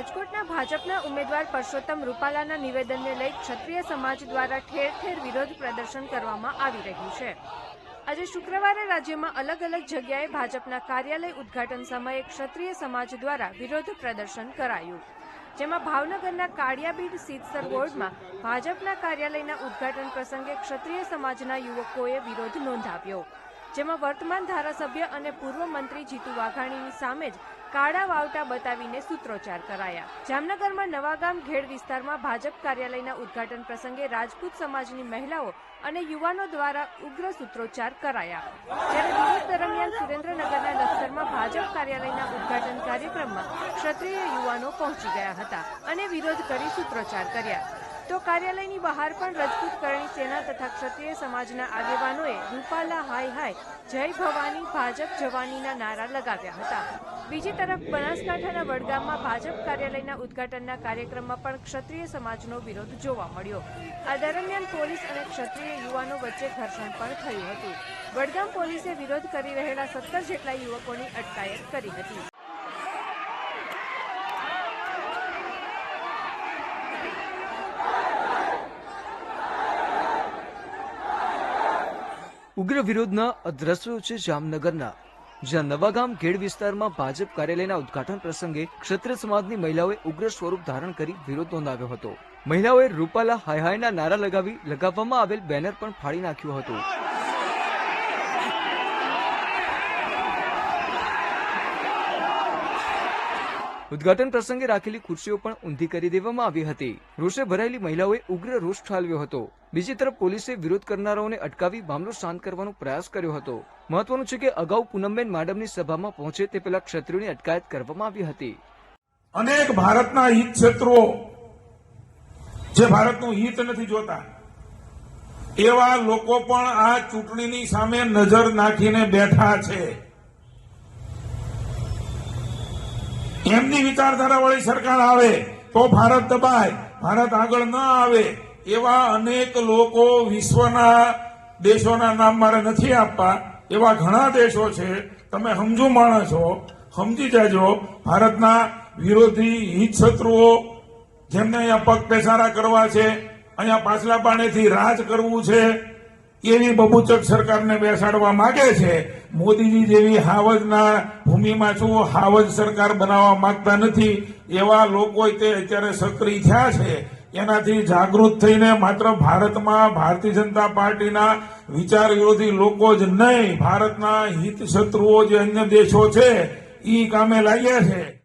ભાજપના ઉમેદવાર પરસોત્તમ રૂપાલાના નિવેદનને લઈ ક્ષત્રિય સમાજ દ્વારા ઠેર ઠેર વિરોધ પ્રદર્શન કરવામાં આવી રહ્યું છે. આજે શુક્રવારે રાજ્યમાં અલગ અલગ જગ્યાએ ભાજપના કાર્યાલય ઉદ્ઘાટન સમયે ક્ષત્રિય સમાજ દ્વારા વિરોધ પ્રદર્શન કરાયું. જેમાં ભાવનગરના કાળિયાબીડ સીતસર વોર્ડમાં ભાજપના કાર્યાલયના ઉદ્ઘાટન પ્રસંગે ક્ષત્રિય સમાજના યુવકોએ વિરોધ નોંધાવ્યો. જેમાં વર્તમાન ધારાસભ્ય અને પૂર્વ મંત્રી જીતુ વાઘાણીની સામે જ કાળા વાવટા બતાવીને સૂત્રોચ્ચાર કરાયા. જામનગરમાં નવાગામ ઘેડ વિસ્તારમાં ભાજપ કાર્યાલયના ઉદ્ઘાટન પ્રસંગે રાજપૂત સમાજની મહિલાઓ અને યુવાનો દ્વારા ઉગ્ર સૂત્રોચ્ચાર કરાયા. જ્યારે દિવસ દરમિયાન સુરેન્દ્રનગરના લખતરમાં ભાજપ કાર્યાલયના ઉદ્ઘાટન કાર્યક્રમમાં ક્ષત્રિય યુવાનો પહોંચી ગયા હતા અને વિરોધ કરી સૂત્રોચ્ચાર કર્યા. તો કાર્યાલયની બહાર પણ રજપૂત કરણી સેના તથા ક્ષત્રિય સમાજના આગેવાનોએ રૂપાલા હાય હાય, જય ભવાની, ભાજપ જવાનીના નારા લગાવ્યા હતા. બીજી તરફ બનાસકાંઠાના વડગામમાં ભાજપ કાર્યાલયના ઉદ્ઘાટનના કાર્યક્રમમાં પણ ક્ષત્રિય સમાજનો વિરોધ જોવા મળ્યો. આ દરમિયાન પોલીસ અને ક્ષત્રિય યુવાનો વચ્ચે ઘર્ષણ પણ થયું હતું. વડગામ પોલીસે વિરોધ કરી રહેલા સત્તર જેટલા યુવકોની અટકાયત કરી હતી. ઉગ્ર વિરોધના અદ્રશ્યો છે જામનગરના, જ્યાં નવાગામ ખેડ વિસ્તારમાં ભાજપ કાર્યાલયના ઉદ્ઘાટન પ્રસંગે ક્ષત્રિય સમાજની મહિલાઓએ ઉગ્ર સ્વરૂપ ધારણ કરી વિરોધ નોંધાવ્યો હતો. મહિલાઓએ રૂપાલા હાય હાયના નારા લગાવી, લગાવવામાં આવેલ બેનર પણ ફાડી નાખ્યું હતું. ઉદ્ઘાટન પ્રસંગે રાખેલી ખુરશીઓ પણ ઊંધી કરી દેવામાં આવી હતી. રોષે ભરાયેલી મહિલાઓએ ઉગ્ર રોષ ઠાલવ્યો હતો. બીજી તરફ પોલીસે વિરોધ કરનારાઓને અટકાવી મામલો શાંત કરવાનો પ્રયાસ કર્યો હતો. મહત્વનું છે કે અગાઉ પૂનમબેન માડમની સભામાં પહોંચે તે પહેલા ક્ષત્રિયોની અટકાયત કરવામાં આવી હતી. અનેક ભારતના હિત ક્ષેત્રો જે ભારતનું હિત નથી જોતા, એવા લોકો પણ આ ચૂંટણીની સામે નજર નાખીને બેઠા છે. એમની વિચારધારા વાળી સરકાર આવે તો ભારત દબાય, ભારત આગળ ન આવે, એવા અનેક લોકો વિશ્વના દેશોના નામ મારે નથી આપવા એવા ઘણા દેશો છે, તમે સમજુ માણસો સમજી જજો, ભારતના વિરોધી હિત શત્રુઓ જેમને અહીંયા પગ પેસારા કરવા છે, અહીંયા પાછલા પાણીથી રાજ કરવું છે એવી બબુચક સરકારને બેસાડવા માંગે છે. મોદીજી જેવી હાવજના ભૂમિમાં શું હાવજ સરકાર બનાવવા માંગતા નથી. એવા લોકો તે અત્યારે સક્રિય થયા છે. એનાથી જાગૃત થઈને માત્ર ભારતમાં ભારતીય જનતા પાર્ટીના વિચાર વિરોધી લોકો જ નહીં, ભારતના હિત શત્રુઓ જે અન્ય દેશો છે એ કામે લાગ્યા છે.